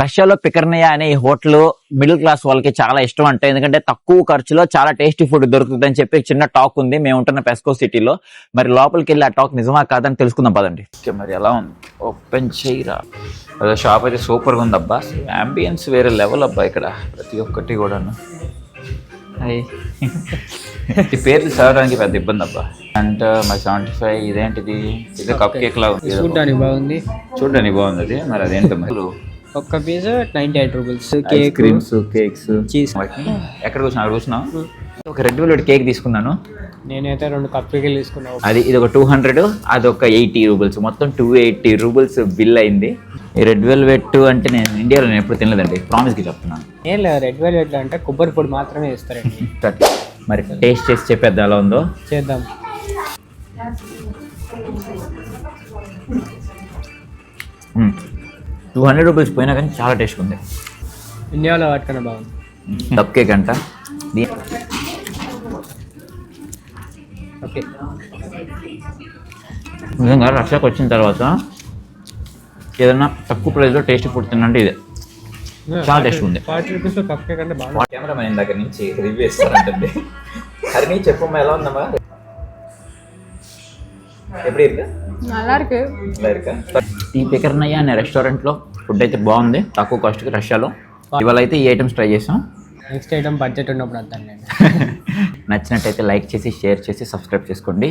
రష్యాలో పికర్నియా అనే ఈ హోటల్ మిడిల్ క్లాస్ వాళ్ళకి చాలా ఇష్టం అంటే. ఎందుకంటే తక్కువ ఖర్చులో చాలా టేస్టీ ఫుడ్ దొరుకుతుంది అని చెప్పి చిన్న టాక్ ఉంది. మేము ఉంటున్న పెస్కో సిటీలో. మరి లోపలికి వెళ్ళి ఆ టాక్ నిజమా కాదని తెలుసుకుందాం పదండి. మరి ఎలా ఉంది? ఓపెన్ చేయరా? అదే షాప్ అయితే సూపర్గా ఉంది అబ్బా. అంబియన్స్ వేరే లెవెల్ అబ్బా ఇక్కడ. ప్రతి ఒక్కటి కూడాను. ఈ పేర్లు చదవడానికి పెద్ద ఇబ్బంది అబ్బా. అండ్ మై సెవెంటీ ఫైవ్ ఇదేంటిది? ఇది కప్ కేక్ లా ఉంది. చూడడానికి బాగుంది. చూడడానికి బాగుంది అది. మరి అదేంటి మరి? ఒక్క piece ninety eight rupees cake creams cakes cheese ఎక్కడ కూర్చున్నా అక్కడ కూర్చున్నాం ఒక రెడ్ వెల్వెట్ కేక్ తీసుకున్నాను. నేనైతే రెండు కప్ కేకులు తీసుకున్నావు అది ఇది ఒక టూ హండ్రెడ్ అది ఒక ఎయిటీ రూబుల్స్ మొత్తం టూ ఎయిటీ రూబుల్స్ బిల్ అయింది. రెడ్ వెల్వెట్ అంటే నేను ఇండియాలో నేను ఎప్పుడు తినలేదండి. ప్రామిస్కి చెప్తున్నాను ఏం లేదు రెడ్ వెల్వెట్ అంటే కొబ్బరి పొడి మాత్రమే ఇస్తారండి. మరి టేస్ట్ చేసి చెప్పేది ఎలా ఉందో? చేద్దాం. టూ హండ్రెడ్ రూపీస్ పోయినా కానీ చాలా టేస్ట్ ఉంది. ఇండియాలో వాటికన్నా బాగుంది. కప్ కేక్ అంట. నిజంగా రష్యాకి వచ్చిన తర్వాత ఏదైనా తక్కువ ప్రైస్లో టేస్ట్ ఫుడ్ ఇదే. చాలా టేస్ట్ ఉంది. కెమెరామెన్ దగ్గర నుంచి రివ్యూ ఇస్తారంటే హరిణి చెప్పమ్మా ఎలా ఉందమ్మా? ఎప్పుడు இருக்கு நல்லா இருக்கு நல்லா இருக்கா ఈ పికర్నయ్య అనే రెస్టారెంట్లో ఫుడ్ అయితే బాగుంది తక్కువ కాస్ట్కి రష్యాలో ఇవాళ అయితే ఈ ఐటమ్స్ ట్రై చేసాం నెక్స్ట్ ఐటమ్ బడ్జెట్ ఉన్నప్పుడు వద్దాను నేను నచ్చినట్టయితే లైక్ చేసి షేర్ చేసి సబ్స్క్రైబ్ చేసుకోండి